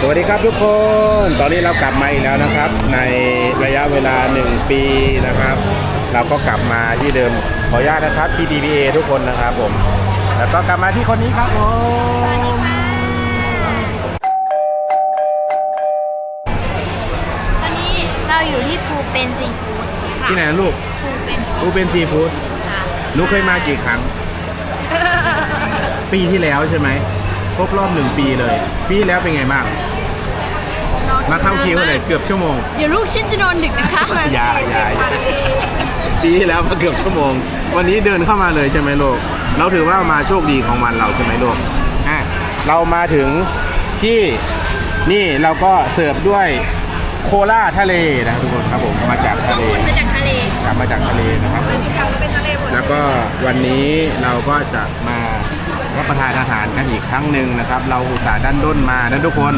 สวัสดีครับทุกคน ตอนนี้เรากลับมาอีกแล้วนะครับ ในระยะเวลา 1 ปีนะครับ เราก็กลับมาที่เดิมขออนุญาตนะครับที่ DBA ทุกคนนะครับผม แล้วก็กลับมาที่คนนี้ครับผมตอนนี้เราอยู่ที่ภูเป็นซีฟู้ดค่ะที่ไหนนะลูกภูเป็นอูเป็นซีฟู้ดค่ะ ลูกเคยมากี่ครั้ง ปีที่แล้วใช่ไหม ครบรอบหนึ่งปีเลย ปีที่แล้วเป็นไงบ้างมาเข้าคิวเลยเกือบชั่วโมงเดี๋ยวลูกฉันจะนอนดึกนะคะอย่าอย่าอย่าปีที่แล้วมาเกือบชั่วโมง วันนี้เดินเข้ามาเลยใช่ไหมลูกเราถือว่ามาโชคดีของวันเราใช่ไหมลูกอะเรามาถึงที่นี่เราก็เสิร์ฟด้วยโคลาทะเลนะครับทุกคนครับผมมาจากทะเลมาจากทะเลกลับมาจากทะเลนะครับแล้วก็วันนี้เราก็จะมา รับประทานอาหารกันอีกครั้งหนึ่งนะครับ เราอุตส่าห์ดันด้นมานะทุกคน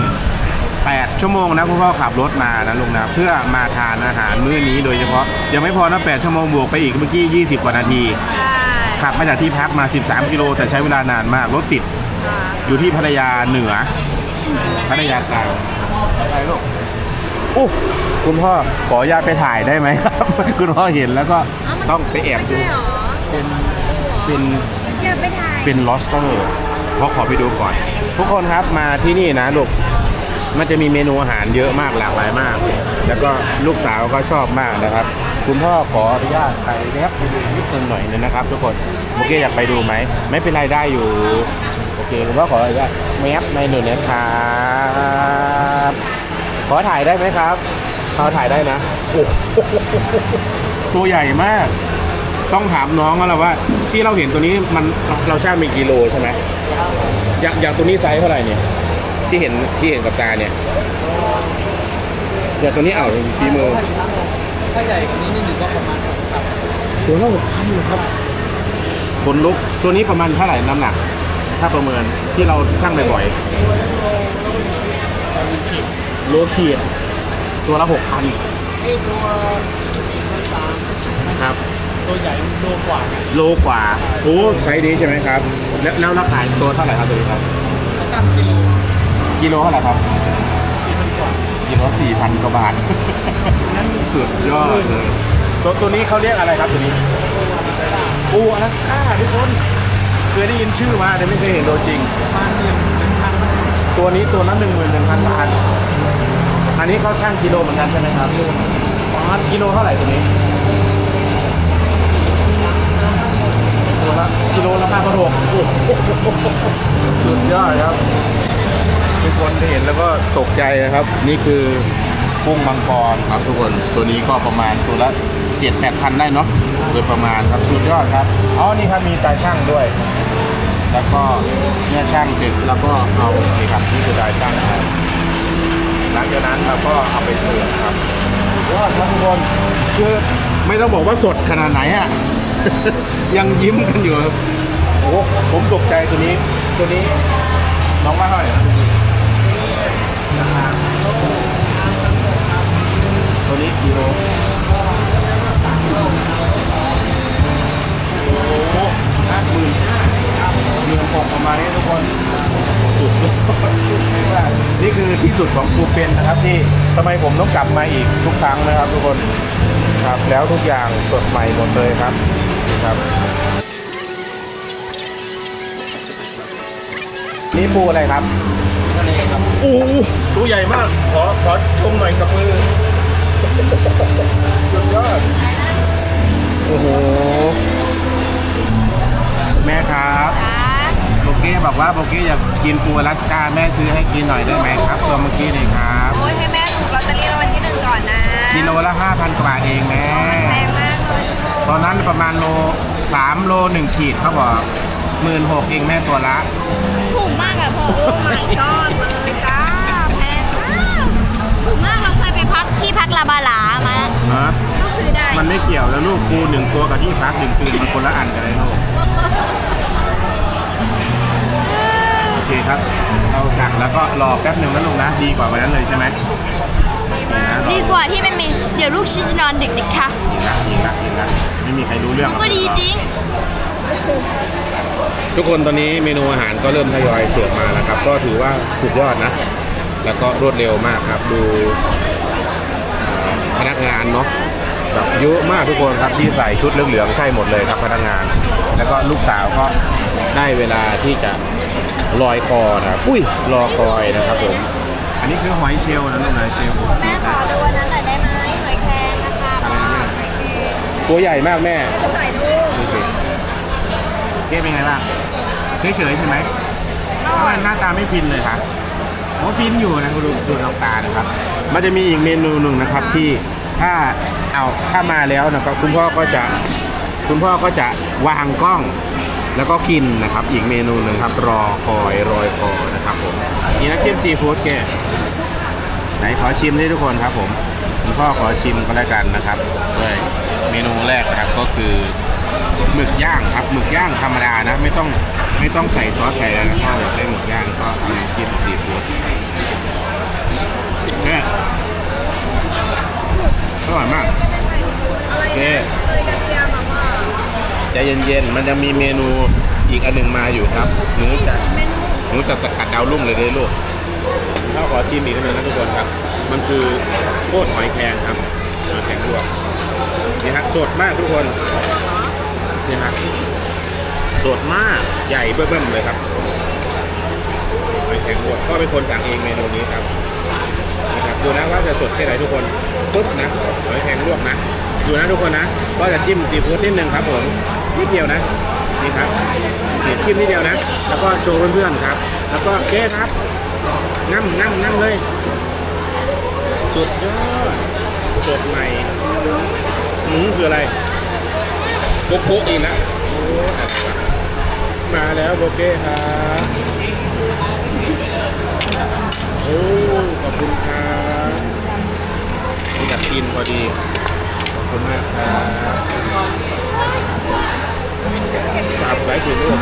8 ชั่วโมงนะคุณพ่อขับรถมานะลุงนะเพื่อมาทานอาหารมื้อนี้โดยเฉพาะยังไม่พอนะ8ชั่วโมงบวกไปอีกเมื่อกี้ 20 กว่านาทีขับมาจากที่พักมา 13 กิโลแต่ใช้เวลานานมากรถติดอยู่ที่พัทยาเหนือพัทยากลางไปลูกอู้คุณพ่อขออนุญาตไปถ่ายได้ไหมครับ คุณพ่อเห็นแล้วก็ต้องไปแอบดูเป็นเป็น อย่าไปถ่ายเป็นลอสเตอร์เพราะขอไปดูก่อน ทุกคนครับมาที่นี่นะลูกมันจะมีเมนูอาหารเยอะมากหลากหลายมาก แล้วก็ลูกสาวก็ชอบมากนะครับ คุณพ่อขออนุญาตไปแวบไปดูนิดนึงหน่อยนึงนะครับ ทุกคนโอเคอยากไปดูไหมไม่เป็นไรได้อยู่โอเคคุณพ่อขออนุญาตแมปในหนึ่งนะครับขอถ่ายได้ไหมครับขอถ่ายได้นะโอ้โหตัวใหญ่มาก ต้องถามน้องแล้วว่า ที่เราเห็นตัวนี้มันเราช่างเป็นกิโลใช่ไหมอย่างอย่างตัวนี้ไซส์เท่าไหร่เนี่ยที่เห็นที่เห็นกับตาเนี่ยอย่างตัวนี้เอาฟีมือถ้าใหญ่กว่านี้นิดหนึ่งก็ประมาณครับตัวละหกพันเลยครับขนลุกตัวนี้ประมาณเท่าไหร่น้ำหนัก ถ้าประเมินที่เราช่างบ่อยๆโลขีดตัวละหกพันไอ้ตัวสี่พันสามครับ ตัวใหญ่โลกว่าโลกว่าโอ้ไซส์นี้ใช่ไหมครับ แล้วแล้วราคาตัวเท่าไหร่ครับตัวนี้ครับสั้นกิโลกิโลเท่าไหร่ครับสี่พันกว่ากิโลสี่พันกว่าบาทสุดยอดเลยตัวตัวนี้เขาเรียกอะไรครับตัวนี้ปูอลาสก้าทุกคนเคยได้ยินชื่อมาแต่ไม่เคยเห็นตัวจริงประมาณหนึ่งหนึ่งพันตัวนี้ตัวละหนึ่งหมื่นหนึ่งพันบาทอันนี้เขาช่างกิโลเหมือนกันใช่ไหมครับประมาณกิโลเท่าไหร่ตัวนี้ ตัวละกิโลละห้าพันหกโอ้โหสุดยอดครับ ทุกคนที่เห็นแล้วก็ตกใจนะครับ นี่คือกุ้งมังกรครับทุกคนตัวนี้ก็ประมาณตัวละเจ็ดแปดพันได้เนาะโดยประมาณครับสุดยอดครับอ๋อนี่ครับมีตาช่างด้วย แล้วก็เนี่ยช่างเสร็จแล้วก็เอานี่ครับนี่คือตาช่างครับหลังจากนั้นเราก็เอาไปเสิร์ฟครับสุดยอดครับทุกคนคือไม่ต้องบอกว่าสดขนาดไหนอะ ยังยิ้มกันอยู่ครับโอ้โหผมตกใจตัวนี้ ตัวนี้น้องว่าเท่าไหร่นะตัวนี้กิโลโอ้โหห้าหมื่นเงินหกประมาณนี้ทุกคนสุดยอดนี่คือที่สุดของภูเป็นนะครับที่ทำไมผมต้องกลับมาอีกทุกครั้งนะครับ ทุกคนครับแล้วทุกอย่างสดใหม่หมดเลยครับนี่ ครับ นี่ปูอะไรครับทะเลครับโอ้โหตัวใหญ่มาก ขอขอชมหน่อยกับมือสุดยอดโอ้โห แม่ครับค่ะโบเก้บอกว่าโบเก้อยากกินปูอลาสก้าแม่ซื้อให้กินหน่อยได้ไหมครับ ตัวเมื่อกี้นี่ครับ โอ้ยให้แม่ถูกลอตเตอรี่รางวัลที่หนึ่งก่อนนะกิโลละ5,000กว่าบาทเองแม่ ตอนนั้นประมาณโล3โล1ขีดเขาบอกหมื่นหกเองแม่ตัวละ ถูกมากอะพ่อโอ้ my god เลยจ้าแพงมากถูกมากเราเคยไปพักที่พักลาบาลามาแล้วนะลูกซื้อได้มันไม่เกี่ยวแล้วลูกปูหนึ่งตัวกับที่พักหนึ่งคืนมันคนละอันกันเลยลูก โอเคครับเราสั่งแล้วก็รอแป๊บหนึ่งนะลูกนะ ดีกว่าวันนั้นเลยใช่ไหมดีมากดีกว่าที่ไม่มี เดี๋ยวลูกฉันจะนอนดึกนะคะ ดีละดีละดีละ ไม่มีใครรู้เรื่องมันก็ดีจริงทุกคนตอนนี้เมนูอาหารก็เริ่มทยอยเสิร์ฟมาแล้วครับ ก็ถือว่าสุดยอดนะ แล้วก็รวดเร็วมากครับ ดูเอ่อพนักงานเนาะแบบเยอะมากทุกคนครับที่ใส่ชุดเหลืองๆใช่หมดเลยครับพนักงาน แล้วก็ลูกสาวก็ได้เวลาที่จะลอยคอนะครับอุ้ยรอคอยนะครับผม อันนี้คือหอยเชลล์นะลูกนะเชลล์ ตัวใหญ่มากแม่แม่จะถ่ายรูปดูสิเก๊เป็นไงบ้างเฉยๆใช่ไหมทำไมหน้าตาไม่ฟินเลยครับโอ้ฟินอยู่นะคุณดูดูน้องตานะครับ มันจะมีอีกเมนูหนึ่งนะครับที่ถ้าเอาถ้ามาแล้วนะครับคุณพ่อก็จะคุณพ่อก็จะวางกล้องแล้วก็กินนะครับ อีกเมนูหนึ่งครับ รอคอยรอยคอนะครับผมนี่น้ำจิ้มซีฟู้ดแกไหนขอชิมด้วยทุกคนครับผม คุณพ่อขอชิมก็แล้วกันนะครับด้วย เมนูแรกนะครับก็คือหมึกย่างครับหมึกย่างธรรมดานะ ไม่ต้องไม่ต้องใส่ซอสใส่อะไรนะถ้าอยากได้หมึกย่างก็เอาน้ำจิ้มซีฟู้ดเนี่ยอร่อยมากโอเคนะเลยเยมแบบว่าใจเย็นๆมันจะมีเมนูอีกอันหนึ่งมาอยู่ครับหนูจะหนูจะสกัดดาวรุ่งเลยเด้อลูกถ้าขอชิมอีกนิดนึงนะทุกคนครับ มันคือโคตรหอยแครงครับหอยแครงลวก นี่ครับสดมากทุกคนนี่ครับสดมากใหญ่เบิ่มๆเลยครับหอยแครงลวกก็เป็นคนสั่งเองเมนูนี้ครับนะครับดูนะว่าจะสดแค่ไหนทุกคนปุ๊บนะหอยแครงลวกนะดูนะทุกคนนะก็จะจิ้มซีฟู้ดนิดนึงครับผมนิดเดียวนะนี่ครับสีจิ้มนิดเดียวนะ แล้วก็โชว์เพื่อนๆครับ แล้วก็เก๊ครับนั่งนั่งนั่งเลยสุดยอดสดใหม่ อืมคืออะไรโกโก้อีกแล้วโอ้อะไรวะมาแล้วโบเก้ครับโอ้ขอบคุณครับอยากกินพอดี ขอบคุณมากครับฝากไว้ถึงลูก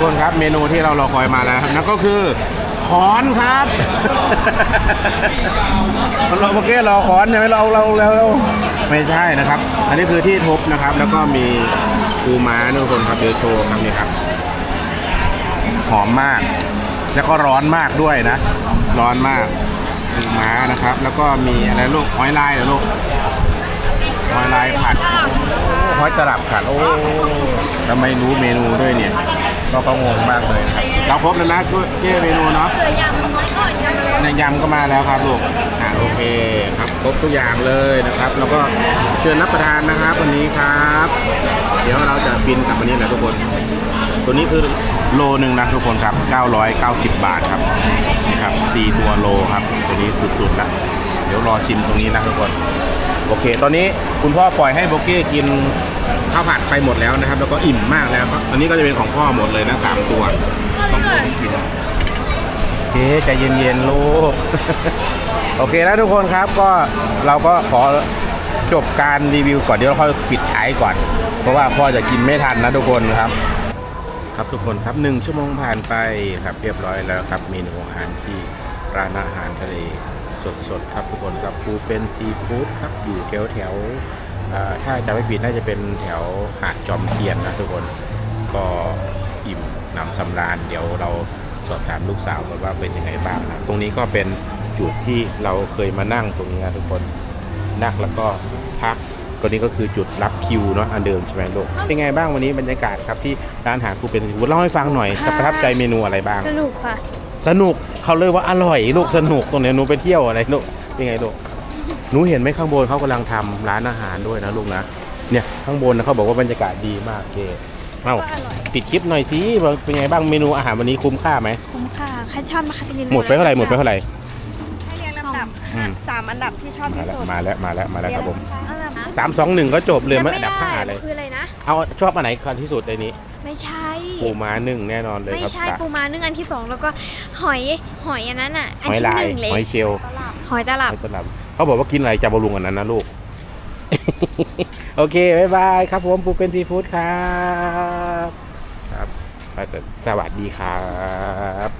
คนครับ เมนูที่เรารอคอยมาแล้วครับนั่นก็คือขอนครับเราเมื่อกี้รอขอนใช่ไหมเราเราเราเราไม่ใช่นะครับ อันนี้คือที่ทุบนะครับ แล้วก็มีปูม้านะทุกคนครับเดี๋ยวโชว์ครับนี่ครับหอมมาก แล้วก็ร้อนมากด้วยนะ ร้อนมากปูม้านะครับ แล้วก็มีอะไรลูกหอยลายเหรอลูก หอยลายผัดหอยตลับผัดโอ้ทำไมรู้เมนูด้วยเนี่ย ก็ก็งงมากเลยนะครับเราครบแล้วนะเจ้เมนูเนาะเหลือยำน้อยก่อนยำในยำก็มาแล้วครับลูกอ่าโอเคครับครบทุกอย่างเลยนะครับ แล้วก็เชิญรับประทานนะครับวันนี้ครับ เดี๋ยวเราจะฟินกับวันนี้แหละทุกคน ตัวนี้คือโลหนึ่งนะทุกคนครับ 990 บาทครับนี่ครับสี่ตัวโลครับ ตัวนี้สุดๆแล้วเดี๋ยวรอชิมตรงนี้นะทุกคน โอเค ตอนนี้คุณพ่อปล่อยให้โบเก้กินข้าวผัดไปหมดแล้วนะครับ แล้วก็อิ่มมากแล้วครับอันนี้ก็จะเป็นของพ่อหมดเลยนะสามตัวของพ่อไม่กินโอเคใจเย็นๆลูก โอเคแล้วทุกคนครับก็เราก็ขอจบการรีวิวก่อนเดี๋ยวเราค่อยปิดท้ายก่อน เพราะว่าพ่อจะกินไม่ทันนะทุกคนครับ ครับทุกคนครับหนึ่งชั่วโมงผ่านไปครับเรียบร้อยแล้วครับเมนูอาหารที่ร้านอาหารทะเล สดๆครับทุกคนครับปูเป็นซีฟู้ดครับอยู่แถวแถวๆอ่าถ้าจะไม่ผิดน่าจะเป็นแถวหาดจอมเทียนนะทุกคนก็อิ่มหนำสำราญเดี๋ยวเราสอบถามลูกสาวกันว่าเป็นยังไงบ้างนะตรงนี้ก็เป็นจุดที่เราเคยมานั่งตรงนี้นะทุกคนนั่งแล้วก็พักตัวนี้ก็คือจุดรับคิวเนาะอันเดิมใช่ไหมลูกเป็นไงบ้างวันนี้บรรยากาศครับที่ร้านอาหารครูเป็นซีฟู้ดเล่าให้ฟังหน่อยค่ะประทับใจเมนูอะไรบ้าง สนุกค่ะ สนุก เขาเลยว่าอร่อยลูกสนุกตรงเนี้ยหนูไปเที่ยวอะไรลูกเป็นไงลูกหนูเห็นไหมข้างบนเขากำลังทำร้านอาหารด้วยนะลูกนะเนี่ยข้างบนนะเขาบอกว่าบรรยากาศดีมากเกเอ้าก็อร่อยปิดคลิปหน่อยสิว่าเป็นไงบ้างเมนูอาหารวันนี้คุ้มค่าไหมคุ้มค่าใครชอบนะคะอย่าลืหมดไปเท่าไหร่หมดไปเท่าไหร่ให้เรียงลำดับอืมสามอันดับที่ชอบมาที่แล้วสุดมาแล้วมาแล้วมาแล้วครับผมเอาแบบสามสองหนึ่งก็จบเลยไม่จำอันดับห้าเลยคืออะไรนะเอาชอบอันไหนกันที่สุดในนี้ ไม่ใช่ ปูม้าหนึ่งแน่นอนเลยไม่ครับใช่จ้ะปูม้านึ่งอันที่สองแล้วก็หอยหอยอันนั้นอะ อันหอยที่ลาหยนึ่งเลยหอยเชลล์หอยตลับหอยตลับเขาบอกว่ากินอะไรจะบำรุงอันนั้นนะลูก โอเคบ๊ายบายครับผมปูเป็นซีฟู้ดครับ ครับไปเถอะสวัสดีครับ